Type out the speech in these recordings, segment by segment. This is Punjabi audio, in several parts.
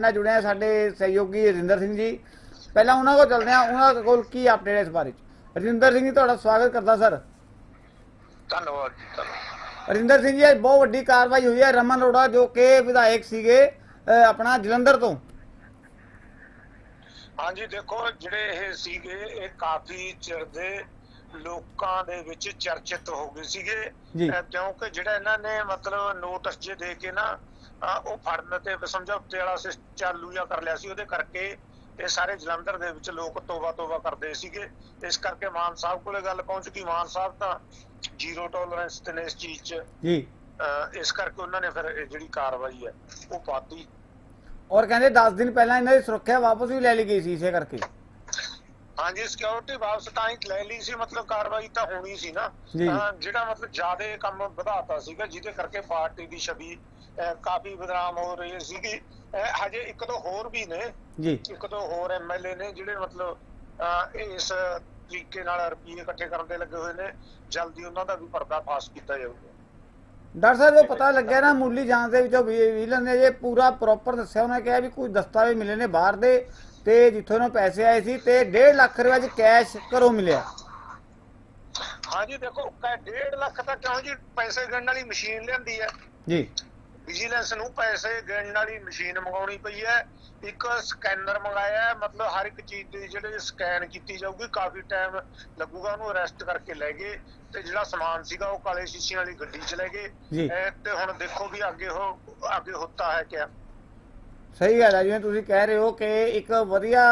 ਨਾਲ ਜੁੜੇ ਆ ਸਾਡੇ ਸਹਿਯੋਗੀ ਰਜਿੰਦਰ ਸਿੰਘ ਜੀ। ਪਹਿਲਾਂ ਉਹਨਾਂ ਕੋਲ ਚੱਲਦੇ ਆ ਉਹਨਾਂ ਕੋਲ ਕੀ ਅਪਡੇਟ ਹੈ ਇਸ ਬਾਰੇ ਚ? ਸਿੰਘ ਜੀ ਤੁਹਾਡਾ ਸਵਾਗਤ ਕਰਦਾ ਸਰ। ਧੰਨਵਾਦ ਰਜਿੰਦਰ ਸਿੰਘ ਜੀ ਅੱਜ ਬਹੁਤ ਵੱਡੀ ਕਾਰਵਾਈ ਹੋਈ ਹੈ ਰਮਨ ਅਰੋੜਾ ਜੋ ਕਿ ਵਿਧਾਇਕ ਸੀਗੇ ਆਪਣਾ ਜਲੰਧਰ ਤੋਂ। ਹਾਂਜੀ ਦੇਖੋ ਜਿਹੜੇ ਇਹ ਸੀਗੇ ਇਹ ਕਾਫੀ ਚਿਰ ਦੇ ਲੋਕਾਂ ਦੇ ਵਿੱਚ ਚਰਚਿਤ ਹੋ ਗਏ ਸੀਗੇ। ਕਿਉਂਕਿ ਜਿਹੜਾ ਇਹਨਾਂ ਨੇ ਮਤਲਬ ਨੋਟਿਸ ਜੇ ਦੇ ਕੇ ਨਾ ਉਹ ਫੜਨ ਤੇ ਸਮਝੌਤੇ ਵਾਲਾ ਸਿਸ- ਚਾਲੂ ਜਾਂ ਕਰ ਲਿਆ ਸੀ ਉਹਦੇ ਕਰਕੇ ਇਹ ਸਾਰੇ ਜਲੰਧਰ ਦੇ ਵਿੱਚ ਲੋਕ ਤੋਬਾ ਤੋਬਾ ਕਰਦੇ ਸੀਗੇ। ਇਸ ਕਰਕੇ ਮਾਨ ਸਾਹਿਬ ਕੋਲੇ ਗੱਲ ਪਹੁੰਚ ਗਈ। ਮਾਨ ਸਾਹਿਬ ਤਾਂ ਜ਼ੀਰੋ ਟੋਲਰੈਂਸ ਤੇ ਨੇ ਇਸ ਚੀਜ਼ 'ਚ। ਜੀ। ਇਸ ਕਰਕੇ ਉਹਨਾਂ ਨੇ ਫਿਰ ਜਿਹੜੀ ਕਾਰਵਾਈ ਹੈ ਉਹ ਪਾਤੀ। ਔਰ ਕਹਿੰਦੇ 10 ਦਿਨ ਪਹਿਲਾਂ ਇਹਨਾਂ ਦੀ ਸੁਰੱਖਿਆ ਵਾਪਸ ਵੀ ਲੈ ਲਈ ਗਈ ਸੀ ਇਸੇ ਕਰਕੇ। ਹਾਂਜੀ ਸਿਕਿਉਰਿਟੀ ਵਾਪਸ ਤਾਂ ਹੀ ਲੈ ਲਈ ਸੀ ਮਤਲਬ ਕਾਰਵਾਈ ਤਾਂ ਹੋਣੀ ਸੀ ਨਾ। ਜਿਹੜਾ ਮਤਲਬ ਜਿਆਦੇ ਕੰਮ ਵਧਾਤਾ ਸੀਗਾ ਜਿਹਦੇ ਕਰਕੇ ਪਾਰਟੀ ਦੀ ਛਵੀ ਕਾਫੀ ਬਦਨਾਮ ਹੋ ਰਹੀ ਸੀਗੀ। ਹਜੇ ਇੱਕ ਦੋ ਹੋਰ ਵੀ ਨੇ। ਜੀ। ਇੱਕ ਦੋ ਹੋਰ ਐਮਐਲਏ ਨੇ ਜਿਹੜੇ ਮਤਲਬ ਇਸ ਤਰੀਕੇ ਨਾਲ ਰੁਪਏ ਇਕੱਠੇ ਕਰਨ ਦੇ ਲੱਗੇ ਹੋਏ ਨੇ। ਜਲਦੀ ਉਹਨਾਂ ਦਾ ਵੀ ਪਰਦਾ ਫਾਸ਼ ਕੀਤਾ ਜਾਊਗਾ। ਡਾਕਟਰ ਸਾਹਿਬ ਜੋ ਪਤਾ ਲੱਗਿਆ ਨਾ ਮੁੱਢਲੀ ਜਾਂਚ ਦੇ ਵਿੱਚੋਂ ਵੀ- ਵਿਲਨ ਨੇ ਜੇ ਪੂਰਾ ਪ੍ਰੋਪਰ ਦੱਸਿਆ ਉਹਨੇ ਕਿਹਾ ਵੀ ਕੁਝ ਦਸਤਾਵੇਜ਼ ਮਿਲੇ ਨੇ ਬਾਹਰ ਦੇ। ਤੇ ਜਿੱਥੋਂ ਇਹਨਾਂ ਪੈਸੇ ਆਏ ਸੀ ਤੇ 1.5 ਲੱਖ ਰੁਪਏ ਕੈਸ਼ ਘਰੋਂ ਮਿਲਿਆ। ਹਾਂਜੀ ਦੇਖੋ ਕਾ 1.5 ਲੱਖ ਤਾਂ ਕਿਉਂ ਜੀ? ਪੈਸੇ ਗਣਨ ਵਾਲੀ ਮਸ਼ੀਨ ਲਿਆਂਦੀ ਹੈ। ਜੀ। ਵਿਜੀਲੈਂਸ ਨੂੰ ਪੈਸੇ ਗਿਣਨ ਵਾਲੀ ਮਸ਼ੀਨ ਮੰਗਾਉਣੀ ਪਈ ਹੈ। ਇੱਕ ਸਕੈਨਰ ਮੰਗਾਇਆ ਮਤਲਬ ਹਰ ਇੱਕ ਚੀਜ਼ ਦੀ ਜਿਹੜੇ ਸਕੈਨ ਕੀਤੀ ਜਾਊਗੀ ਕਾਫੀ ਟਾਈਮ ਲੱਗੂਗਾ ਉਹਨੂੰ ਅਰੈਸਟ ਕਰਕੇ ਲੈ ਗਏ ਤੇ ਜਿਹੜਾ ਸਮਾਨ ਸੀਗਾ ਉਹ ਕਾਲੇ ਸ਼ੀਸ਼ਿਆਂ ਵਾਲੀ ਗੱਡੀ 'ਚ ਲੈ ਗਏ। ਤੇ ਹੁਣ ਦੇਖੋ ਵੀ ਅੱਗੇ ਹੋ ਅੱਗੇ ਹੁੰਦਾ ਹੈ ਕਿਆ। ਸਹੀ ਗੱਲ ਹੈ ਜਿਵੇਂ ਤੁਸੀਂ ਕਹਿ ਰਹੇ ਹੋ ਕਿ ਇੱਕ ਵਧੀਆ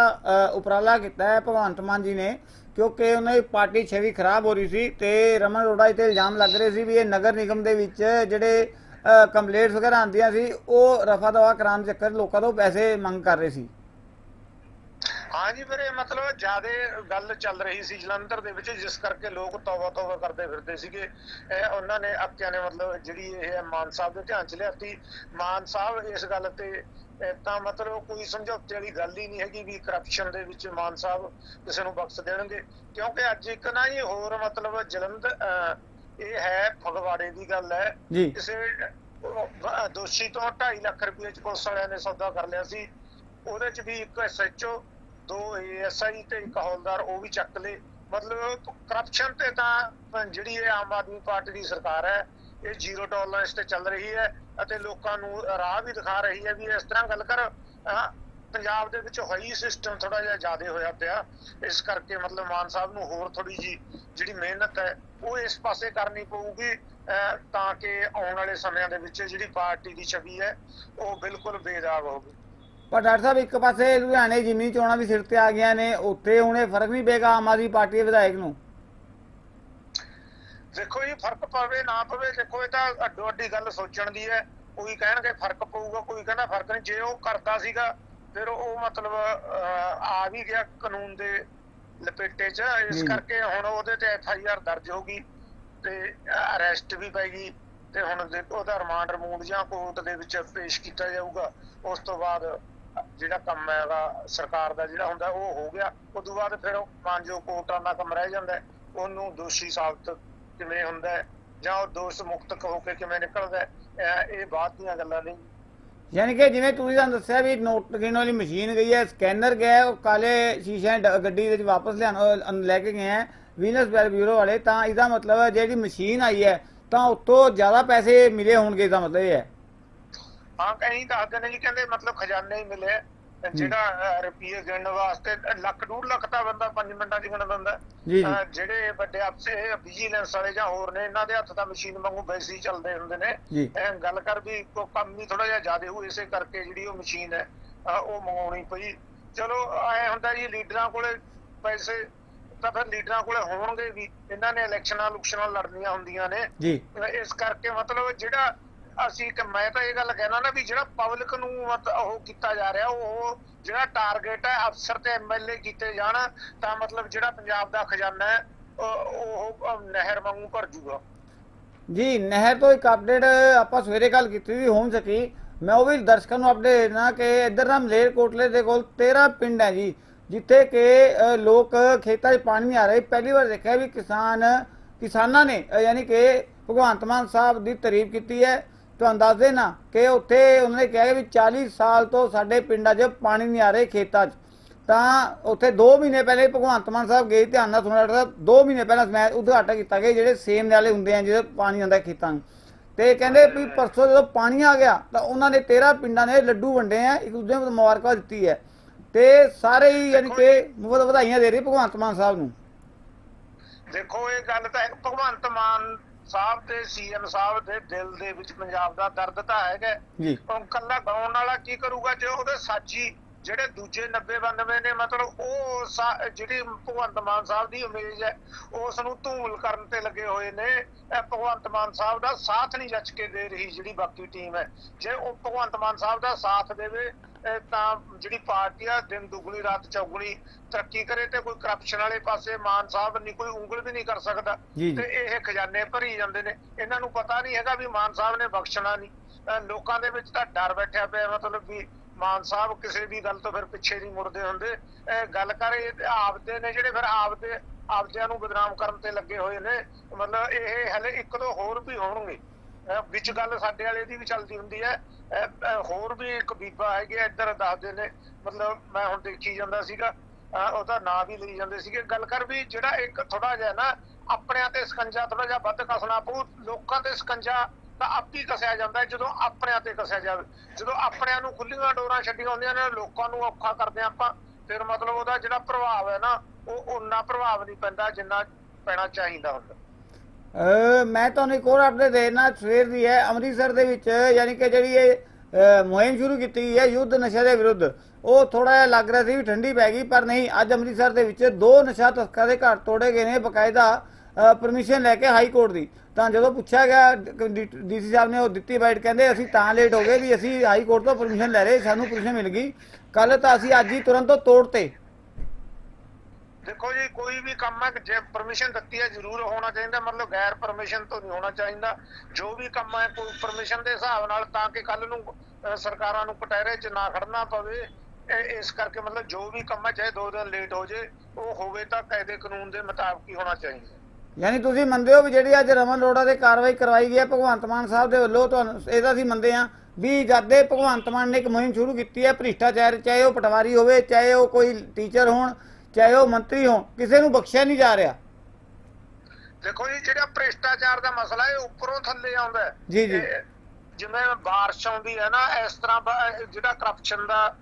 ਉਪਰਾਲਾ ਕੀਤਾ ਹੈ ਭਗਵੰਤ ਮਾਨ ਜੀ ਨੇ, ਕਿਉਂਕਿ ਉਹਨਾਂ ਦੀ ਪਾਰਟੀ ਛਵੀ ਖਰਾਬ ਹੋ ਰਹੀ ਸੀ ਤੇ ਰਮਨ ਅਰੋੜਾ ਤੇ ਇਲਜ਼ਾਮ ਲੱਗ ਰਹੇ ਸੀ ਵੀ ਇਹ ਨਗਰ ਨਿਗਮ ਦੇ ਵਿੱਚ ਜਿਹੜੇ ਕੰਪਲੇਂਟਸ ਵਗੈਰਾ ਆਉਂਦੀਆਂ ਸੀ, ਉਹ ਰਫਾ ਦਵਾ ਕਰਾਉਣ ਚੱਕਰ ਲੋਕਾਂ ਤੋਂ ਪੈਸੇ ਮੰਗ ਕਰ ਰਹੇ ਸੀ। ਹਾਂਜੀ ਵੀਰੇ ਮਤਲਬ ਜਿਆਦੇ ਗੱਲ ਚੱਲ ਰਹੀ ਸੀ ਜਲੰਧਰ ਦੇ ਵਿੱਚ, ਜਿਸ ਕਰਕੇ ਲੋਕ ਤੌਬਾ ਤੌਬਾ ਕਰਦੇ ਫਿਰਦੇ ਸੀਗੇ। ਇਹ ਉਹਨਾਂ ਨੇ ਆਪਿਆਂ ਨੇ ਮਤਲਬ ਜਿਹੜੀ ਇਹ ਮਾਨ ਸਾਹਿਬ ਦੇ ਧਿਆਨ ਚ ਲਿਆਤੀ। ਮਾਨ ਸਾਹਿਬ ਇਸ ਗੱਲ ਤੇ ਤਾਂ ਮਤਲਬ ਕੋਈ ਸਮਝੌਤੇ ਵਾਲੀ ਗੱਲ ਹੀ ਨਹੀਂ ਹੈਗੀ ਵੀ ਕਰਪਸ਼ਨ ਦੇ ਵਿੱਚ ਮਾਨ ਸਾਹਿਬ ਕਿਸੇ ਨੂੰ ਬਖਸ਼ ਦੇਣਗੇ। ਕਿਉਂਕਿ ਅੱਜ ਇੱਕ ਨਾ ਜੀ ਹੋਰ ਮਤਲਬ ਜਲੰਧਰ ਇਹ ਹੈ ਫਗਵਾੜੇ ਦੀ ਗੱਲ ਹੈ। ਕਿਸੇ ਦੋਸ਼ੀ ਤੋਂ 2.5 ਲੱਖ ਰੁਪਏ ਚ ਪੁਲਿਸ ਵਾਲਿਆਂ ਨੇ ਸੌਦਾ ਕਰ ਲਿਆ ਸੀ। ਉਹਦੇ ਚ ਵੀ ਇੱਕ ਐਸਐਚਓ ਦੋ ਏਐਸਆਈ ਤੇ ਇੱਕ ਹੌਲਦਾਰ ਉਹ ਵੀ ਚੱਕ ਲਏ। ਮਤਲਬ ਕਰਪਸ਼ਨ ਤੇ ਤਾਂ ਜਿਹੜੀ ਇਹ ਆਮ ਆਦਮੀ ਪਾਰਟੀ ਦੀ ਸਰਕਾਰ ਹੈ ਇਹ ਜ਼ੀਰੋ ਟੋਲਰੈਂਸ ਤੇ ਚੱਲ ਰਹੀ ਹੈ ਅਤੇ ਲੋਕਾਂ ਨੂੰ ਰਾਹ ਵੀ ਦਿਖਾ ਰਹੀ ਹੈ ਵੀ ਇਸ ਤਰ੍ਹਾਂ ਗੱਲ ਕਰ ਪੰਜਾਬ ਦੇ ਵਿੱਚ ਹੋਈ ਸਿਸਟਮ ਥੋੜਾ ਜਿਹਾ ਜ਼ਿਆਦਾ ਹੋਇਆ ਪਿਆ। ਇਸ ਕਰਕੇ ਮਤਲਬ ਮਾਨ ਸਾਹਿਬ ਨੂੰ ਹੋਰ ਥੋੜੀ ਜੀ ਜਿਹੜੀ ਮਿਹਨਤ ਹੈ, ਉਹ ਇਸ ਪਾਸੇ ਕਰਨੀ ਪਊਗੀ ਤਾਂ ਕਿ ਆਉਣ ਵਾਲੇ ਸਮਿਆਂ ਦੇ ਵਿੱਚ ਜਿਹੜੀ ਪਾਰਟੀ ਦੀ ਛਵੀ ਹੈ, ਉਹ ਬਿਲਕੁਲ ਬੇਦਾਗ ਹੋਵੇ। ਪਰ ਡਾਕਟਰ ਸਾਹਿਬ, ਇੱਕ ਪਾਸੇ ਲੁਧਿਆਣੇ ਜਿਮਨੀ ਚੋਣਾਂ ਵੀ ਸਿਰ ਤੇ ਆ ਗਈਆਂ ਨੇ, ਉੱਥੇ ਹੁਣ ਫ਼ਰਕ ਨਹੀਂ ਪਏਗਾ ਆਮ ਆਦਮੀ ਪਾਰਟੀ ਦੇ ਵਿਧਾਇਕ ਨੂੰ? ਦੇਖੋ ਇਹ ਫ਼ਰਕ ਪਵੇ ਨਾ ਪਵੇ ਦੇਖੋ ਇਹ ਤਾਂ ਅੱਡੋ ਅੱਡੀ ਗੱਲ ਸੋਚਣ ਦੀ ਹੈ। ਕੋਈ ਕਹਿਣਗੇ ਫ਼ਰਕ ਪਊਗਾ ਕੋਈ ਕਹਿੰਦਾ ਫ਼ਰਕ ਨਹੀਂ। ਜੇ ਉਹ ਕਰਦਾ ਸੀਗਾ ਫਿਰ ਉਹ ਮਤਲਬ ਆ ਵੀ ਗਿਆ ਕਾਨੂੰਨ ਦੇ ਲਪੇਟੇ 'ਚ। ਇਸ ਜੀ। ਕਰਕੇ ਹੁਣ ਉਹਦੇ ਤੇ ਐਫ ਆਈ ਆਰ ਦਰਜ ਹੋਗੀ ਤੇ ਅਰੈਸਟ ਵੀ ਪੈਗੀ ਤੇ ਹੁਣ ਉਹਦਾ ਰਿਮਾਂਡ ਰਿਮੂਡ ਜਾਂ ਕੋਰਟ ਦੇ ਵਿੱਚ ਪੇਸ਼ ਕੀਤਾ ਜਾਊਗਾ। ਉਸ ਤੋਂ ਬਾਅਦ ਜਿਹੜਾ ਕੰਮ ਹੈਗਾ ਸਰਕਾਰ ਦਾ ਜਿਹੜਾ ਹੁੰਦਾ ਉਹ ਹੋ ਗਿਆ। ਉਸ ਤੋਂ ਬਾਅਦ ਫਿਰ ਮਾਨਜੋ ਕੋਰਟਾਂ ਦਾ ਕੰਮ ਰਹਿ ਜਾਂਦਾ। ਹੈ। ਉਹਨੂੰ ਦੋਸ਼ੀ ਸਾਬਤ ਕਿਵੇਂ ਹੁੰਦਾ ਹੈ? ਜਾਂ ਉਹ ਦੋਸ਼ ਮੁਕਤ ਹੋ ਕੇ ਕਿਵੇਂ ਨਿਕਲਦਾ ਹੈ, ਇਹ ਬਾਅਦ ਦੀਆਂ ਗੱਲਾਂ ਨੇ ਯਾਨੀ ਕਿ ਜਿਵੇਂ ਤੁਸੀਂ ਸਾਨੂੰ ਦੱਸਿਆ ਵੀ ਨੋਟ ਗਿਣ ਵਾਲੀ ਮਸ਼ੀਨ ਗਈ ਹੈ ਸਕੈਨਰ ਗਿਆ ਉਹ ਕਾਲੇ ਸ਼ੀਸ਼ੇ ਗੱਡੀ ਦੇ ਵਿੱਚ ਵਾਪਸ ਲਿਆਣ ਲੈ ਕੇ ਗਏ ਹੈ ਵੀਨਸ ਬੈਲ ਬਿਊਰੋ ਵਾਲੇ ਤਾਂ ਇਹਦਾ ਮਤਲਬ ਹੈ ਜਿਹੜੀ ਮਸ਼ੀਨ ਆਈ ਹੈ ਤਾਂ ਉਤੋਂ ਜ਼ਿਆਦਾ ਪੈਸੇ ਮਿਲੇ ਹੋਣਗੇ ਇਹਦਾ ਮਤਲਬ ਇਹ ਹੈ। ਹਾਂ ਕਹੀਂ ਦੱਸਦੇ ਨੇ ਜੀ ਕਹਿੰਦੇ ਮਤਲਬ ਖਜ਼ਾਨੇ ਹੀ ਮਿਲੇ। ਜਿਹੜਾ ਰੁਪਏ ਗਿਣਨ ਵਾਸਤੇ ਲੱਖ ਡੂਢ ਲੱਖ ਤਾਂ ਬੰਦਾ 5 ਮਿੰਟਾਂ 'ਚ ਗਿਣ ਦਿੰਦਾ ਹੈ। ਜਿਹੜੇ ਵੱਡੇ ਅਫਸਰ ਵਿਜੀਲੈਂਸ ਵਾਲੇ ਜਾਂ ਹੋਰ ਨੇ ਇਹਨਾਂ ਦੇ ਹੱਥ ਤਾਂ ਮਸ਼ੀਨ ਵਾਂਗੂ ਵੈਸੇ ਹੀ ਚੱਲਦੇ ਹੁੰਦੇ ਨੇ। ਗੱਲ ਕਰ ਵੀ ਕੰਮ ਵੀ ਥੋੜਾ ਜਿਹਾ ਜ਼ਿਆਦਾ ਹੋਊ ਇਸੇ ਕਰਕੇ ਜਿਹੜੀ ਉਹ ਮਸ਼ੀਨ ਹੈ ਉਹ ਮੰਗਾਉਣੀ ਪਈ। ਚਲੋ ਐ ਹੁੰਦਾ ਜੀ ਲੀਡਰਾਂ ਕੋਲੇ ਪੈਸੇ ਤਾਂ ਫਿਰ ਲੀਡਰਾਂ ਕੋਲੇ ਹੋਣਗੇ ਵੀ ਇਹਨਾਂ ਨੇ ਇਲੈਕਸ਼ਨਾਂ ਲੁਕਸ਼ਨਾਂ ਲੜਨੀਆਂ ਹੁੰਦੀਆਂ ਨੇ। ਜੀ। ਇਸ ਕਰਕੇ ਮਤਲਬ ਜਿਹੜਾ ਅਸੀਂ ਕਿ ਮੈਂ ਤਾਂ ਇਹ ਗੱਲ ਕਹਿਣਾ ਨਾ ਵੀ ਜਿਹੜਾ ਪਬਲਿਕ ਨੂੰ ਉਹ ਕੀਤਾ ਜਾ ਰਿਹਾ, ਉਹ ਜਿਹੜਾ ਟਾਰਗੇਟ ਹੈ, ਅਫਸਰ ਤੇ ਐਮਐਲਏ ਕੀਤੇ ਜਾਣ, ਤਾਂ ਮਤਲਬ ਜਿਹੜਾ ਪੰਜਾਬ ਦਾ ਖਜ਼ਾਨਾ ਹੈ ਉਹ ਨਹਿਰ ਵਾਂਗੂ ਭਰ ਜੂਗਾ। ਜੀ, ਨਹਿਰ ਤੋਂ ਇੱਕ ਅਪਡੇਟ ਆਪਾਂ ਸਵੇਰੇ ਗੱਲ ਕੀਤੀ ਸੀ ਹੋਮ ਸਕੀ। ਮੈਂ ਉਹ ਵੀ ਦਰਸ਼ਕਾਂ ਨੂੰ ਅਪਡੇਟ ਦੇਣਾ ਕਿ ਇੱਧਰ ਨਾ ਮਲੇਰ ਕੋਟਲੇ ਦੇ ਕੋਲ 13 ਪਿੰਡ ਹੈ ਜੀ, ਜਿੱਥੇ ਕਿ ਲੋਕ ਖੇਤਾਂ 'ਚ ਪਾਣੀ ਆ ਰਿਹਾ। ਪਹਿਲੀ ਵਾਰ ਦੇਖਿਆ ਵੀ ਕਿਸਾਨ, ਕਿਸਾਨਾਂ ਨੇ, ਯਾਨੀ ਕਿ ਭਗਵੰਤ ਮਾਨ ਸਾਹਿਬ ਦੀ ਤਾਰੀਫ ਕੀਤੀ ਹੈ। ਤੁਹਾਨੂੰ ਦੱਸ ਦੇਣਾ ਕਿ ਉੱਥੇ ਉਹਨਾਂ ਨੇ ਕਿਹਾ ਵੀ 40 ਸਾਲ ਤੋਂ ਸਾਡੇ ਪਿੰਡਾਂ 'ਚ ਪਾਣੀ ਨਹੀਂ ਆ ਰਿਹਾ ਖੇਤਾਂ 'ਚ। ਤਾਂ ਉੱਥੇ 2 ਮਹੀਨੇ ਪਹਿਲੇ ਭਗਵੰਤ ਮਾਨ ਸਾਹਿਬ ਗਏ ਧਿਆਨ ਨਾਲ ਸੁਣਿਆ ਸਾਹਿਬ 2 ਮਹੀਨੇ ਪਹਿਲਾਂ ਮੈਂ ਉਦਘਾਟਨ ਕੀਤਾ ਗਿਆ ਜਿਹੜੇ ਸੇਮ ਵਾਲੇ ਹੁੰਦੇ ਆ ਜਿਹਦੇ ਪਾਣੀ ਆਉਂਦਾ ਖੇਤਾਂ ਨੂੰ ਤੇ ਕਹਿੰਦੇ ਵੀ ਪਰਸੋਂ ਜਦੋਂ ਪਾਣੀ ਆ ਗਿਆ ਤਾਂ ਉਹਨਾਂ ਨੇ 13 ਪਿੰਡਾਂ ਨੇ ਲੱਡੂ ਵੰਡੇ ਆ, ਇੱਕ ਦੂਜੇ ਨੂੰ ਮੁਬਾਰਕਾਂ ਦਿੱਤੀ ਹੈ। ਤੇ ਸਾਰੇ ਹੀ ਯਾਨੀ ਕਿ ਬਹੁਤ ਵਧਾਈਆਂ ਦੇ ਰਹੇ ਭਗਵੰਤ ਮਾਨ ਸਾਹਿਬ ਨੂੰ। ਦੇਖੋ, ਇਹ ਗੱਲ ਤਾਂ ਭਗਵੰਤ ਮਾਨ ਸਾਹਿਬ ਤੇ ਸੀਐਮ ਸਾਹਿਬ ਦੇ ਦਿਲ ਦੇ ਵਿੱਚ ਪੰਜਾਬ ਦਾ ਦਰਦ ਤਾਂ ਹੈਗਾ ਜੀ। ਉਹ ਕੱਲਾ ਗਾਉਣ ਵਾਲਾ ਕੀ ਕਰੂਗਾ ਜੇ ਉਹਦੇ ਸਾਜੀ ਜਿਹੜੇ ਦੂਜੇ 90 92 ਨੇ ਮਤਲਬ ਉਹ ਜਿਹੜੀ ਭਗਵੰਤ ਮਾਨ ਸਾਹਿਬ ਦੀ ਇਮੇਜ ਹੈ ਉਸ ਨੂੰ ਧੂਲ ਕਰਨ ਤੇ ਲੱਗੇ ਹੋਏ ਨੇ। ਇਹ ਭਗਵੰਤ ਮਾਨ ਸਾਹਿਬ ਦਾ ਸਾਥ ਨਹੀਂ ਜੱਜ ਕੇ ਦੇ ਰਹੀ ਜਿਹੜੀ ਬਾਕੀ ਟੀਮ ਹੈ। ਜੇ ਉਹ ਭਗਵੰਤ ਮਾਨ ਸਾਹਿਬ ਦਾ ਸਾਥ ਦੇਵੇ ਤਾਂ ਜਿਹੜੀ ਪਾਰਟੀ ਆ ਦਿਨ ਦੁਗਣੀ ਰਾਤ ਚੌਗਣੀ ਤਰੱਕੀ ਕਰੇ ਤੇ ਕੋਈ ਕਰਪਸ਼ਨ ਵਾਲੇ ਪਾਸੇ ਮਾਨ ਸਾਹਿਬ ਨਹੀਂ ਕੋਈ ਉਂਗਲ ਵੀ ਨਹੀਂ ਕਰ ਸਕਦਾ। ਤੇ ਇਹ ਖਜ਼ਾਨੇ ਭਰੀ ਜਾਂਦੇ ਨੇ। ਇਹਨਾਂ ਨੂੰ ਪਤਾ ਨਹੀਂ ਹੈਗਾ ਵੀ ਮਾਨ ਸਾਹਿਬ ਨੇ ਬਖਸ਼ਣਾ ਨਹੀਂ ਲੋਕਾਂ ਦੇ ਵਿੱਚ ਤਾਂ ਡਰ ਬੈਠਿਆ ਪਿਆ ਮਤਲਬ ਵੀ ਮਾਨ ਸਾਹਿਬ ਕਿਸੇ ਵੀ ਗੱਲ ਤੋਂ ਫਿਰ ਪਿੱਛੇ ਨਹੀਂ ਮੁੜਦੇ ਹੁੰਦੇ। ਇਹ ਗੱਲ ਕਰ ਇਹ ਆਪਦੇ ਨੇ ਜਿਹੜੇ ਫਿਰ ਆਪਦੇ ਆਪਦਿਆਂ ਨੂੰ ਬਦਨਾਮ ਕਰਨ ਤੇ ਲੱਗੇ ਹੋਏ ਨੇ। ਮਤਲਬ ਇਹ ਹਲੇ ਇੱਕ ਦੋ ਹੋਰ ਵੀ ਹੋਣਗੇ। ਵਿੱਚ ਗੱਲ ਸਾਡੇ ਵਾਲੇ ਦੀ ਵੀ ਚੱਲਦੀ ਹੁੰਦੀ ਹੈ। ਹੋਰ ਵੀ ਇੱਕ ਬੀਬਾ ਹੈਗੇ ਆ, ਇੱਧਰ ਦੱਸਦੇ ਨੇ ਮਤਲਬ ਮੈਂ ਹੁਣ ਦੇਖੀ ਜਾਂਦਾ ਸੀਗਾ ਉਹਦਾ ਨਾਂ ਵੀ ਲਈ ਜਾਂਦੇ ਸੀਗੇ। ਗੱਲ ਕਰ ਵੀ ਜਿਹੜਾ ਇੱਕ ਥੋੜਾ ਜਿਹਾ ਨਾ ਆਪਣਿਆਂ ਤੇ ਸਕੰਜਾ ਥੋੜਾ ਜਿਹਾ ਵੱਧ ਕਸਣਾ ਪਊ ਲੋਕਾਂ ਤੇ ਸਕੰਜਾ ਤਾਂ ਆਪ ਹੀ ਕਸਿਆ ਜਾਂਦਾ ਜਦੋਂ ਆਪਣਿਆਂ ਤੇ ਕਸਿਆ ਜਾਵੇ। ਜਦੋਂ ਆਪਣਿਆਂ ਨੂੰ ਖੁੱਲੀਆਂ ਡੋਰਾਂ ਛੱਡੀਆਂ ਹੁੰਦੀਆਂ ਨੇ ਲੋਕਾਂ ਨੂੰ ਔਖਾ ਕਰਦੇ ਆਪਾਂ ਫਿਰ ਮਤਲਬ ਉਹਦਾ ਜਿਹੜਾ ਪ੍ਰਭਾਵ ਹੈ ਨਾ ਉਹ ਉਨਾ ਪ੍ਰਭਾਵ ਨਹੀਂ ਪੈਂਦਾ ਜਿੰਨਾ ਪੈਣਾ ਚਾਹੀਦਾ ਹੁੰਦਾ। ਮੈਂ ਤੁਹਾਨੂੰ ਇੱਕ ਹੋਰ ਅਪਡੇਟ ਦੇਣਾ ਸਵੇਰ ਦੀ ਹੈ, ਅੰਮ੍ਰਿਤਸਰ ਦੇ ਵਿੱਚ, ਯਾਨੀ ਕਿ ਜਿਹੜੀ ਇਹ ਮੁਹਿੰਮ ਸ਼ੁਰੂ ਕੀਤੀ ਗਈ ਹੈ ਯੁੱਧ ਨਸ਼ੇ ਦੇ ਵਿਰੁੱਧ। ਉਹ ਥੋੜਾ ਜਿਹਾ ਲੱਗ ਰਿਹਾ ਸੀ ਵੀ ਠੰਡੀ ਪੈ ਗਈ, ਪਰ ਨਹੀਂ, ਅੱਜ ਅੰਮ੍ਰਿਤਸਰ ਦੇ ਵਿੱਚ ਦੋ ਨਸ਼ਾ ਤਸਕਰਾਂ ਦੇ ਘਰ ਤੋੜੇ ਗਏ ਨੇ ਬਕਾਇਦਾ ਪਰਮਿਸ਼ਨ ਲੈ ਕੇ ਹਾਈ ਕੋਰਟ ਦੀ। ਤਾਂ ਜਦੋਂ ਪੁੱਛਿਆ ਗਿਆ ਡੀਸੀ ਸਾਹਿਬ ਨੇ ਉਹ ਦਿੱਤੀ ਬਾਈਟ, ਕਹਿੰਦੇ ਅਸੀਂ ਤਾਂ ਲੇਟ ਹੋ ਗਏ ਵੀ ਅਸੀਂ ਹਾਈ ਕੋਰਟ ਤੋਂ ਪਰਮਿਸ਼ਨ ਲੈ ਰਹੇ, ਸਾਨੂੰ ਪਰਮਿਸ਼ਨ ਮਿਲ ਗਈ। ਕੱਲ ਤਾਂ ਅਸੀਂ ਅੱਜ ਹੀ ਤੁਰੰਤ ਤੋੜਤੇ। ਦੇਖੋ ਜੀ ਕੋਈ ਵੀ ਕੰਮ ਹੈ ਜੇ ਪਰਮਿਸ਼ਨ ਦਿੱਤੀ ਹੈ ਜ਼ਰੂਰ ਹੋਣਾ ਚਾਹੀਦਾ। ਮਤਲਬ ਗੈਰ ਪਰਮਿਸ਼ਨ ਤੋਂ ਨਹੀਂ ਹੋਣਾ ਚਾਹੀਦਾ। ਜੋ ਵੀ ਕੰਮ ਹੈ ਕੋਈ ਪਰਮਿਸ਼ਨ ਦੇ ਹਿਸਾਬ ਨਾਲ ਤਾਂ ਕਿ ਕੱਲ ਨੂੰ ਅਹ, ਸਰਕਾਰਾਂ ਨੂੰ ਕਟਹਿਰੇ 'ਚ ਨਾ ਖੜਨਾ ਪਵੇ। ਇਹ- ਇਸ ਕਰਕੇ ਮਤਲਬ ਜੋ ਵੀ ਕੰਮ ਹੈ ਚਾਹੇ ਦੋ ਦਿਨ ਲੇਟ ਹੋ ਜੇ ਉਹ ਹੋਵੇ ਤਾਂ ਕਾਇਦੇ ਕਾਨੂੰਨ ਦੇ ਮੁਤਾਬਕ ਹੀ ਹੋਣਾ ਚਾਹੀਦਾ। ਯਾਨੀ ਤੁਸੀਂ ਮੰਨਦੇ ਹੋ ਵੀ ਜਿਹੜੀ ਅੱਜ ਰਮਨ ਲੋੜਾ ਤੇ ਕਾਰਵਾਈ ਕਰਵਾਈ ਗਈ ਹੈ ਭਗਵੰਤ ਮਾਨ ਸਾਹਿਬ ਦੇ ਵੱਲੋਂ ਤੁਹਾਨੂੰ ਇਹਦਾ ਅਸੀਂ ਮੰਨਦੇ ਹਾਂ ਵੀ ਜਦ ਭਗਵੰਤ ਮਾਨ ਨੇ ਇੱਕ ਮੁਹਿੰਮ ਸ਼ੁਰੂ ਕੀਤੀ ਹੈ ਭ੍ਰਿਸ਼ਟਾਚਾਰ ਚਾਹੇ ਉਹ ਪਟਵਾਰੀ ਹੋਵੇ ਚਾਹੇ ਉਹ ਕੋਈ ਟੀਚਰ ਹੋਣ ਚਾਹੇ ਉਹ ਮੰਤਰੀ ਹੋਣ ਕਿਸੇ ਨੂੰ ਬਖਸ਼ਿਆ ਨਹੀਂ ਜਾ ਰਿਹਾ। ਦੇਖੋ ਜੀ ਜਿਹੜਾ ਭ੍ਰਿਸ਼ਟਾਚਾਰ ਦਾ ਮਸਲਾ ਹੈ ਉੱਪਰੋਂ ਥੱਲੇ ਆਉਂਦਾ ਹੈ। ਜੀ, ਜੀ। ਜਿਵੇਂ ਬਾਰਿਸ਼ ਆਉਂਦੀ ਹੈ ਨਾ ਇਸ ਤਰ੍ਹਾਂ ਜਿਹੜਾ ਕਰਪਸ਼ਨ ਦਾ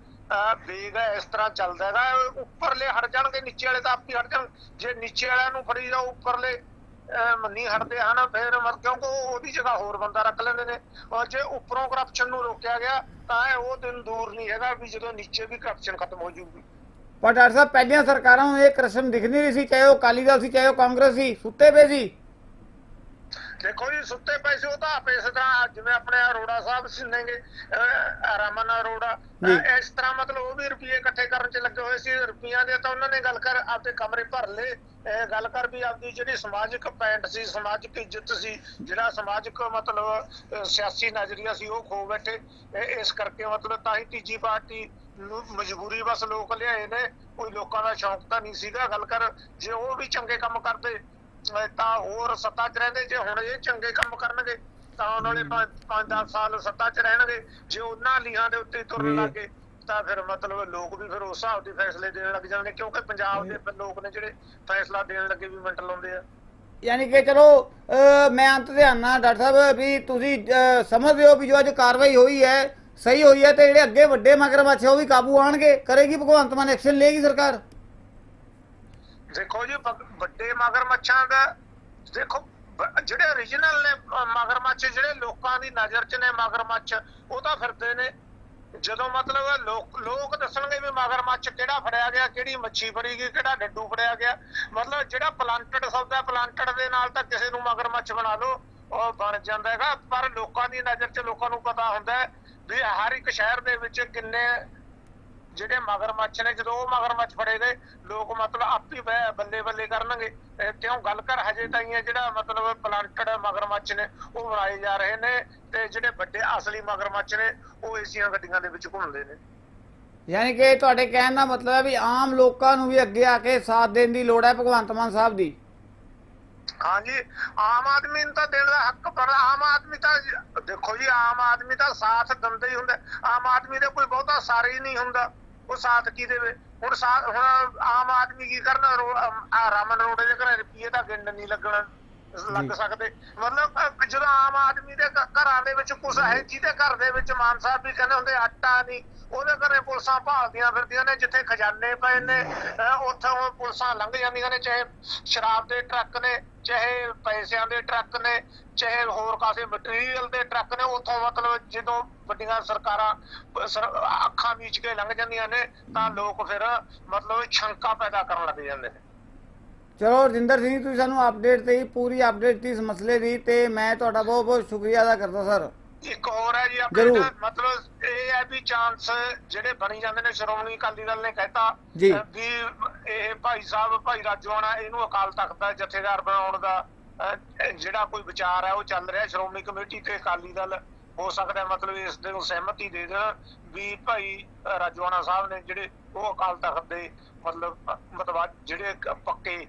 ਵੇਗ ਹੈ ਇਸ ਤਰ੍ਹਾਂ ਚੱਲਦਾ ਹੈਗਾ ਉੱਪਰਲੇ ਹਟ ਜਾਣਗੇ ਨੀਚੇ ਵਾਲੇ ਤਾਂ ਆਪੇ ਹਟ ਜਾਣ। ਜੇ ਨੀਚੇ ਵਾਲਿਆਂ ਨੂੰ ਫੜੀ ਜਾਓ ਉੱਪਰਲੇ ਨਹੀਂ ਹਟਦੇ ਹਨ ਫਿਰ ਮਤ ਕਿਉਂਕਿ ਉਹ ਉਹਦੀ ਜਗ੍ਹਾ ਹੋਰ ਬੰਦਾ ਰੱਖ ਲੈਂਦੇ ਨੇ। ਔਰ ਜੇ ਉੱਪਰੋਂ ਕਰਪਸ਼ਨ ਨੂੰ ਰੋਕਿਆ ਗਿਆ ਤਾਂ ਉਹ ਦਿਨ ਦੂਰ ਨਹੀਂ ਹੈਗਾ ਵੀ ਜਦੋਂ ਨੀਚੇ ਵੀ ਕਰਪਸ਼ਨ ਖਤਮ ਹੋ ਜਾਊਗੀ। ਪਰ ਡਾਕਟਰ ਸਾਹਿਬ ਪਹਿਲੀਆਂ ਸਰਕਾਰਾਂ ਨੂੰ ਇਹ ਕਰਪਸ਼ਨ ਦਿਖ ਨਹੀਂ ਰਹੀ ਸੀ ਚਾਹੇ ਉਹ ਅਕਾਲੀ ਦਲ ਸੀ ਚਾਹੇ ਉਹ ਕਾਂਗਰਸ ਸੀ ਸੁੱਤੇ ਪਏ ਸੀ। ਦੇਖੋ ਜੀ ਸੁੱਤੇ ਪੈਸੇ ਉਹ ਤਾਂ ਆਪੇ ਸਦਾ ਜਿਵੇਂ ਆਪਣੇ ਅਰੋੜਾ ਸਾਹਿਬ ਸਿੰਨੇਗੇ ਰਮਨ ਅਰੋੜਾ। ਇਸ ਤਰ੍ਹਾਂ ਮਤਲਬ ਉਹ ਵੀ ਰੁਪਏ ਇਕੱਠੇ ਕਰਨ ਚ ਲੱਗੇ ਹੋਏ ਸੀ ਰੁਪਈਆਂ ਦੇ ਤਾਂ ਉਹਨਾਂ ਨੇ ਗੱਲ ਕਰ ਆਪਦੇ ਕਮਰੇ ਭਰ ਲਏ। ਇਹ ਗੱਲ ਕਰ ਵੀ ਆਪਦੀ ਜਿਹੜੀ ਸਮਾਜਿਕ ਪੈਂਟ ਸੀ ਸਮਾਜਿਕ ਇੱਜ਼ਤ ਸੀ ਜਿਹੜਾ ਸਮਾਜਿਕ ਮਤਲਬ ਸਿਆਸੀ ਨਜ਼ਰੀਆ ਸੀ ਉਹ ਖੋ ਬੈਠੇ। ਇਸ ਕਰਕੇ ਮਤਲਬ ਤਾਂ ਹੀ ਤੀਜੀ ਪਾਰਟੀ ਨੂੰ ਮਜਬੂਰੀ ਬਸ ਲੋਕ ਲਿਆਏ ਨੇ। ਕੋਈ ਲੋਕਾਂ ਦਾ ਸ਼ੌਂਕ ਤਾਂ ਨਹੀਂ ਸੀਗਾ। ਗੱਲ ਕਰ ਜੇ ਉਹ ਵੀ ਚੰਗੇ ਕੰਮ ਕਰਦੇ ਤਾਂ ਹੋਰ ਸੱਤਾ 'ਚ ਰਹਿੰਦੇ। ਜੇ ਹੁਣ ਇਹ ਚੰਗੇ ਕੰਮ ਕਰਨਗੇ ਤਾਂ ਉਹਨਾਂ ਨੇ 5-10 ਸਾਲ ਸੱਤਾ 'ਚ ਰਹਿਣਗੇ। ਜੇ ਉਹਨਾਂ ਲੀਹਾਂ ਦੇ ਉੱਤੇ ਤੁਰਨ। ਲੱਗੇ ਤਾਂ ਫਿਰ ਮਤਲਬ ਲੋਕ ਵੀ ਫਿਰ ਉਸ ਹਿਸਾਬ ਦੇ ਫੈਸਲੇ ਦੇਣ ਲੱਗ ਜਾਂਦੇ ਕਿਉਂਕਿ ਪੰਜਾਬ ਦੇ ਲੋਕ ਨੇ ਜਿਹੜੇ ਫੈਸਲਾ ਦੇਣ ਲੱਗੇ ਵੀ ਮਿੰਟ ਲਾਉਂਦੇ ਆ। ਯਾਨੀ ਕਿ ਚਲੋ ਮੈਂ ਅੰਤ ਤੇ ਡਾਕਟਰ ਸਾਹਿਬ ਵੀ ਤੁਸੀਂ ਸਮਝਦੇ ਹੋ ਵੀ ਜੋ ਅੱਜ ਕਾਰਵਾਈ ਹੋਈ ਹੈ ਸਹੀ ਹੋਈ ਹੈ ਤੇ ਜਿਹੜੇ ਅੱਗੇ ਵੱਡੇ ਮਗਰਮੱਛ ਉਹ ਵੀ ਕਾਬੂ ਆਣਗੇ। ਕਰੇਗੀ ਭਗਵੰਤ ਮਾਨ ਐਕਸ਼ਨ ਲਏਗੀ ਸਰਕਾਰ? ਦੇਖੋ ਜੀ ਵੱਡੇ ਮਗਰਮੱਛਾਂ ਦਾ ਦੇਖੋ ਜਿਹੜੇ origignal ਨੇ ਮਗਰਮੱਛ ਜਿਹੜੇ ਲੋਕਾਂ ਦੀ ਨਜ਼ਰ 'ਚ ਨੇ ਮਗਰਮੱਛ ਉਹ ਤਾਂ ਫਿਰਦੇ ਨੇ। ਜਦੋਂ ਮਤਲਬ ਲੋਕ ਲੋਕ ਦੱਸਣਗੇ ਵੀ ਮਗਰਮੱਛ ਕਿਹੜਾ ਫੜਿਆ ਗਿਆ, ਕਿਹੜੀ ਮੱਛੀ ਫੜੀ ਗਈ, ਕਿਹੜਾ ਡੱਡੂ ਫੜਿਆ ਗਿਆ। ਮਤਲਬ ਜਿਹੜਾ ਪਲਾਂਟਡ ਸੌਦਾ ਪਲਾਂਟਡ ਦੇ ਨਾਲ ਤਾਂ ਕਿਸੇ ਨੂੰ ਮਗਰਮੱਛ ਬਣਾ ਲਓ, ਉਹ ਬਣ ਜਾਂਦਾ ਹੈਗਾ। ਪਰ ਲੋਕਾਂ ਦੀ ਨਜ਼ਰ 'ਚ ਲੋਕਾਂ ਨੂੰ ਪਤਾ ਹੁੰਦਾ ਵੀ ਹਰ ਇੱਕ ਸ਼ਹਿਰ ਦੇ ਵਿੱਚ ਕਿੰਨੇ ਜਿਹੜੇ ਮਗਰਮੱਛ ਨੇ ਜਦੋਂ ਉਹ ਮਗਰਮੱਛ ਫੜੇ ਗਏ ਲੋਕ ਮਤਲਬ ਆਪੀ ਬੱਲੇ ਬੱਲੇ ਕਰਨਗੇ। ਕਿਉਂ? ਗੱਲ ਕਰ ਹਜੇ ਤਾਂ ਇਹ ਜਿਹੜਾ ਮਤਲਬ ਪਲਾਂਟਡ ਮਗਰਮੱਛ ਨੇ ਉਹ ਬਣਾਏ ਜਾ ਰਹੇ ਨੇ ਤੇ ਜਿਹੜੇ ਵੱਡੇ ਅਸਲੀ ਮਗਰਮੱਛ ਨੇ ਉਹ ਏਸੀਆਂ ਗੱਡੀਆਂ ਦੇ ਵਿੱਚ ਘੁੰਮਦੇ ਨੇ। ਯਾਨੀ ਕਿ ਤੁਹਾਡੇ ਕਹਿਣ ਦਾ ਮਤਲਬ ਹੈ ਵੀ ਆਮ ਲੋਕਾਂ ਨੂੰ ਵੀ ਅੱਗੇ ਆ ਕੇ ਸਾਥ ਦੇਣ ਦੀ ਲੋੜ ਹੈ ਭਗਵੰਤ ਮਾਨ ਸਾਹਿਬ ਦੀ? ਹਾਂਜੀ ਆਮ ਆਦਮੀ ਨੂੰ ਤਾਂ ਦੇਣ ਦਾ ਹੱਕ ਪਰ ਆਮ ਆਦਮੀ ਤਾਂ ਦੇਖੋ ਜੀ ਆਮ ਆਦਮੀ ਤਾਂ ਸਾਥ ਦਿੰਦਾ ਹੀ ਹੁੰਦਾ। ਆਮ ਆਦਮੀ ਦੇ ਕੋਈ ਬਹੁਤਾ ਸਾਰ ਹੀ ਨਹੀਂ ਹੁੰਦਾ। ਉਹ ਸਾਥ ਕੀ ਦੇਵੇ? ਹੁਣ ਸਾ- ਹੁਣ ਆਮ ਆਦਮੀ ਕੀ ਕਰਨ? ਰਮਨ ਰੋੜੇ ਰਾਮਨ ਰੋਡੇ ਦੇ ਘਰੇ ਰੁਪਈਏ ਦਾ ਗਿੰਡ ਨਹੀਂ ਲੱਗਣ। ਲੱਗ। ਸਕਦੇ। ਮਤਲਬ ਜਦੋਂ ਆਮ ਆਦਮੀ ਦੇ ਘਰਾਂ ਦੇ ਵਿੱਚ ਕੁਛ ਹੈ ਜਿਹਦੇ ਘਰ ਦੇ ਵਿੱਚ ਮਾਨ ਸਾਹਿਬ ਵੀ ਕਹਿੰਦੇ ਹੁੰਦੇ ਆਟਾ ਨਹੀਂ। ਉਹਦੇ ਘਰੇ ਪੁਲਿਸਾਂ ਭਾਲਦੀਆਂ ਫਿਰਦੀਆਂ ਨੇ ਜਿੱਥੇ ਖਜ਼ਾਨੇ ਪਏ ਨੇ। ਉੱਥੇ ਉਹ ਪੁਲਿਸਾਂ ਲੰਘ ਜਾਂਦੀਆਂ ਨੇ ਚਾਹੇ ਸ਼ਰਾਬ ਦੇ ਟਰੱਕ ਨੇ ਚਾਹੇ ਪੈਸਿਆਂ ਦੇ ਟਰੱਕ ਨੇ ਚਾਹੇ ਹੋਰ ਕਾਸੇ ਮਟੀਰੀਅਲ ਦੇ ਟਰੱਕ ਨੇ। ਉੱਥੋਂ ਮਤਲਬ ਜਦੋਂ ਵੱਡੀਆਂ ਸਰਕਾਰਾਂ ਅੱਖਾਂ ਮੀਚ ਕੇ ਲੰਘ ਜਾਂਦੀਆਂ ਨੇ ਤਾਂ ਲੋਕ ਫਿਰ ਮਤਲਬ ਸ਼ੰਕਾ ਪੈਦਾ ਕਰਨ ਲੱਗ ਜਾਂਦੇ ਨੇ। ਚਲੋ ਰਜਿੰਦਰ ਸਿੰਘ ਤੁਸੀਂ ਸਾਨੂੰ ਅਪਡੇਟ ਤੇ ਪੂਰੀ ਅਪਡੇਟ ਦਿੱਤੀ ਇਸ ਮਸਲੇ ਦੀ ਤੇ ਮੈਂ ਤੁਹਾਡਾ ਬਹੁਤ ਬਹੁਤ ਸ਼ੁਕਰੀਆ ਅਦਾ ਕਰਦਾ ਸਰ। ਇੱਕ ਹੋਰ ਹੈ ਜੀ ਆਪਣੇ ਮਤਲਬ ਇਹ ਹੈ ਵੀ ਚਾਂਸ ਜਿਹੜੇ ਬਣੀ ਜਾਂਦੇ ਨੇ ਸ਼੍ਰੋਮਣੀ ਅਕਾਲੀ ਦਲ ਨੇ ਕਹਿਤਾ ਵੀ ਇਹ ਭਾਈ ਸਾਹਿਬ ਭਾਈ ਰਾਜਵਾਨਾ ਇਹਨੂੰ ਅਕਾਲ ਤਖਤ ਦਾ ਜਥੇਦਾਰ ਬਣਾਉਣ ਦਾ ਜਿਹੜਾ ਕੋਈ ਵਿਚਾਰ ਹੈ ਉਹ ਚੱਲ ਰਿਹਾ ਸ਼੍ਰੋਮਣੀ ਕਮੇਟੀ ਤੇ ਅਕਾਲੀ ਦਲ ਹੋ ਸਕਦਾ ਮਤਲਬ ਇਸ ਦੇ ਨੂੰ ਸਹਿਮਤੀ ਦੇ ਦੇਣ ਵੀ ਭਾਈ ਰਾਜਵਾਨਾ ਸਾਹਿਬ ਨੇ ਜਿਹੜੇ ਉਹ ਅਕਾਲ ਤਖਤ ਦੇ ਮਤਲਬ ਮਤਲਬ ਜਿਹੜੇ ਪੱਕੇ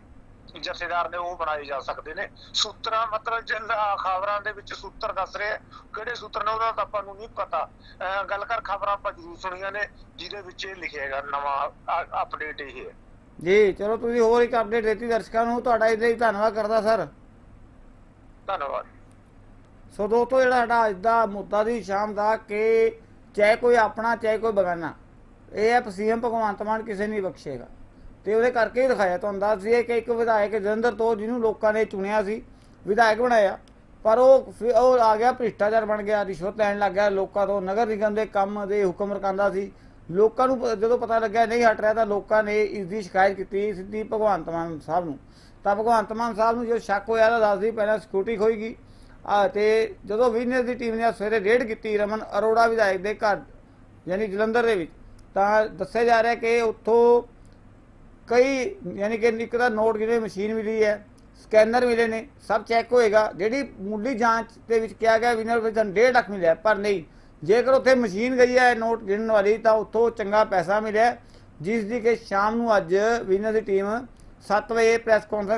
ਜਥੇਦਾਰ ਨੇ ਉਹ ਬਣਾਏ ਜਾ ਸਕਦੇ ਨੇ। ਸੂਤਰਾਂ ਮਤਲਬ ਜਿਹੜਾ ਖਬਰਾਂ ਦੇ ਵਿੱਚ ਸੂਤਰ ਦੱਸ ਰਿਹਾ ਕਿਹੜੇ ਸੂਤਰ ਨੇ ਉਹਦਾ ਤਾਂ ਆਪਾਂ ਨੂੰ ਨਹੀਂ ਪਤਾ। ਗੱਲ ਕਰ ਖਬਰਾਂ ਆਪਾਂ ਜ਼ਰੂਰ ਸੁਣੀਆਂ ਨੇ ਜਿਹਦੇ ਵਿੱਚ ਇਹ ਲਿਖਿਆ ਹੈਗਾ ਨਵਾਂ ਅਪਡੇਟ ਇਹ ਹੈ। ਜੀ ਚਲੋ ਤੁਸੀਂ ਹੋਰ ਇੱਕ ਅਪਡੇਟ ਦਿੱਤੀ ਦਰਸ਼ਕਾਂ ਨੂੰ ਤੁਹਾਡਾ ਇਹਦੇ ਲਈ ਧੰਨਵਾਦ ਕਰਦਾ ਸਰ। ਧੰਨਵਾਦ। ਸੋ ਦੋਸਤੋ ਜਿਹੜਾ ਸਾਡਾ ਅੱਜ ਦਾ ਮੁੱਦਾ ਦੀ ਸ਼ਾਮ ਦਾ ਕਿ ਚਾਹੇ ਕੋਈ ਆਪਣਾ ਚਾਹੇ ਕੋਈ ਬਗਾਨਾ ਇਹ ਹੈ ਸੀਐਮ ਭਗਵੰਤ ਮਾਨ ਕਿਸੇ ਨਹੀਂ ਬਖਸ਼ੇਗਾ। ਤੇ ਉਹਦੇ ਕਰਕੇ ਹੀ ਦਿਖਾਇਆ ਤੁਹਾਨੂੰ ਦੱਸ ਦਈਏ ਕਿ ਇੱਕ ਵਿਧਾਇਕ ਜਲੰਧਰ ਤੋਂ ਜਿਹਨੂੰ ਲੋਕਾਂ ਨੇ ਚੁਣਿਆ ਸੀ, ਵਿਧਾਇਕ ਬਣਾਇਆ। ਪਰ ਉਹ ਫਿਰ ਉਹ ਆ ਗਿਆ, ਭ੍ਰਿਸ਼ਟਾਚਾਰ ਬਣ ਗਿਆ, ਰਿਸ਼ਵਤ ਲੈਣ ਲੱਗ ਗਿਆ, ਲੋਕਾਂ ਤੋਂ ਨਗਰ ਨਿਗਮ ਦੇ ਕੰਮ ਦੇ ਹੁਕਮ ਰਕਾਂਦਾ ਸੀ। ਲੋਕਾਂ ਨੂੰ ਜਦੋਂ ਪਤਾ ਲੱਗਿਆ ਨਹੀਂ ਹਟ ਰਿਹਾ ਤਾਂ ਲੋਕਾਂ ਨੇ ਇਸ ਦੀ ਸ਼ਿਕਾਇਤ ਕੀਤੀ ਸਿੱਧੀ ਭਗਵੰਤ ਮਾਨ ਸਾਹਿਬ ਨੂੰ। ਤਾਂ ਭਗਵੰਤ ਮਾਨ ਸਾਹਿਬ ਨੂੰ ਜਦੋਂ ਸ਼ੱਕ ਹੋਇਆ ਤਾਂ ਦੱਸਦੀ ਪਹਿਲਾਂ ਸਿਕਿਉਰਿਟੀ ਖੋਈ ਗਈ। ਆ ਤੇ ਜਦੋਂ ਵਿਜਨਸ ਦੀ ਟੀਮ ਨੇ ਸਵੇਰੇ ਰੇਡ ਕੀਤੀ ਰਮਨ ਅਰੋੜਾ ਵਿਧਾਇਕ ਦੇ ਘਰ, ਯਾਨੀ ਜਲੰਧਰ ਦੇ ਵਿੱਚ, ਤਾਂ ਦੱਸਿਆ ਜਾ ਰਿਹਾ ਕਿ ਉੱਥੋਂ ਕਈ, ਯਾਨੀ ਕਿ ਇੱਕ ਦਾ ਨੋਟ ਗਿਣੇ ਮਸ਼ੀਨ ਮਿਲੀ ਹੈ ਸਕੈਨਰ ਮਿਲੇ ਨੇ, ਸਭ ਚੈੱਕ ਹੋਏਗਾ। ਜਿਹੜੀ ਮੁੱਢਲੀ ਜਾਂਚ ਦੇ ਵਿੱਚ ਕਿਹਾ ਗਿਆ ਵਿਨਰ ਵਿੱਚ 1.5 ਲੱਖ ਮਿਲਿਆ, ਪਰ ਨਹੀਂ। ਜੇਕਰ ਉੱਥੇ ਮਸ਼ੀਨ ਗਈ ਹੈ, ਨੋਟ ਗਿਣਨ ਵਾਲੀ, ਤਾਂ ਉੱਥੋਂ ਚੰਗਾ ਪੈਸਾ ਮਿਲਿਆ। ਜਿਸ ਦੀ ਕਿ ਸ਼ਾਮ ਨੂੰ ਅੱਜ ਵਿਨਰ ਦੀ ਟੀਮ 7 ਵਜੇ ਪ੍ਰੈਸ ਕਾਨਫਰੰਸ